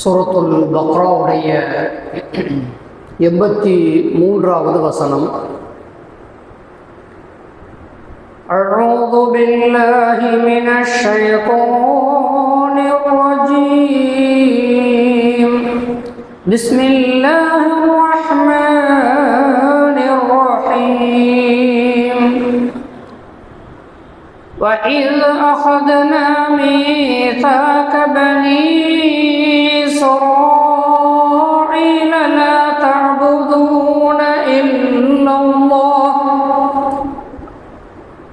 சூரத்துல் பக்ராவுடைய எண்பத்தி மூன்றாவது வசனம் أعوذ بالله من الشيطان الرجيم بسم الله الرحمن الرحيم وإذ أخذنا ميثاق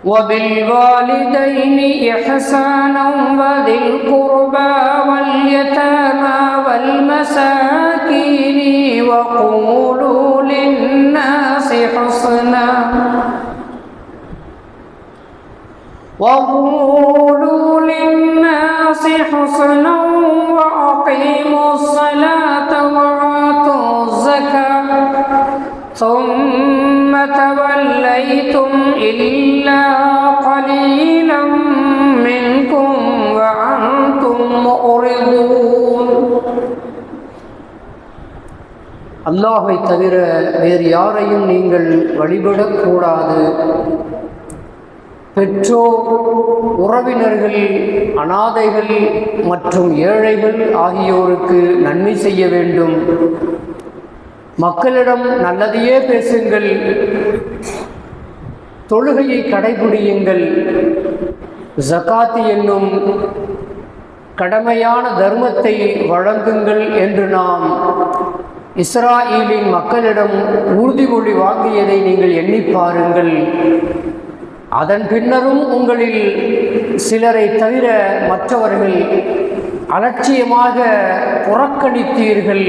وبالوالدين إحسانا وذي القربى واليتامى والمساكين وقولوا للناس حسنا. وقولوا للناس حسنا وأقيموا الصلاة وآتوا الزكاة. ثم إلا قليلا منكم وأنتم مؤرضون அல்லாஹை தவிர வேறு யாரையும் நீங்கள் வழிபடக்கூடாது பெற்றோர் உறவினர்கள் அனாதைகள் மற்றும் ஏழைகள் ஆகியோருக்கு நன்மை செய்ய வேண்டும் மக்களிடம் நல்லதையே பேசுங்கள் தொழுகையை கடைபிடியுங்கள். ஜகாத் என்னும் கடமையான தர்மத்தை வழங்குங்கள் என்று நாம் இஸ்ராயீலின் மக்களிடம் உறுதிமொழி வாங்கியதை நீங்கள் எண்ணி பாருங்கள். அதன் பின்னரும் உங்களில் சிலரை தவிர மற்றவர்கள் அலட்சியமாக புறக்கணித்தீர்கள்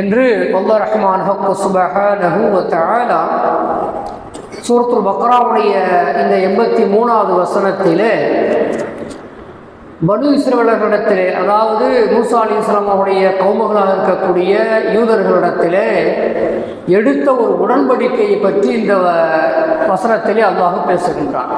என்று வல்ல ரஹ்மான் ஹக்கு சுபஹானஹு வ தஆலா சூரத்துல் பக்ராவுடைய இந்த எண்பத்தி மூணாவது வசனத்திலே பனு இஸ்ரவேலர்களிடத்திலே அதாவது மூசா அலி இஸ்லாமுடைய கௌமகளாக இருக்கக்கூடிய யூதர்களிடத்திலே எடுத்த ஒரு உடன்படிக்கையை பற்றி இந்த வசனத்திலே அல்லாஹ் பேசுகின்றான்.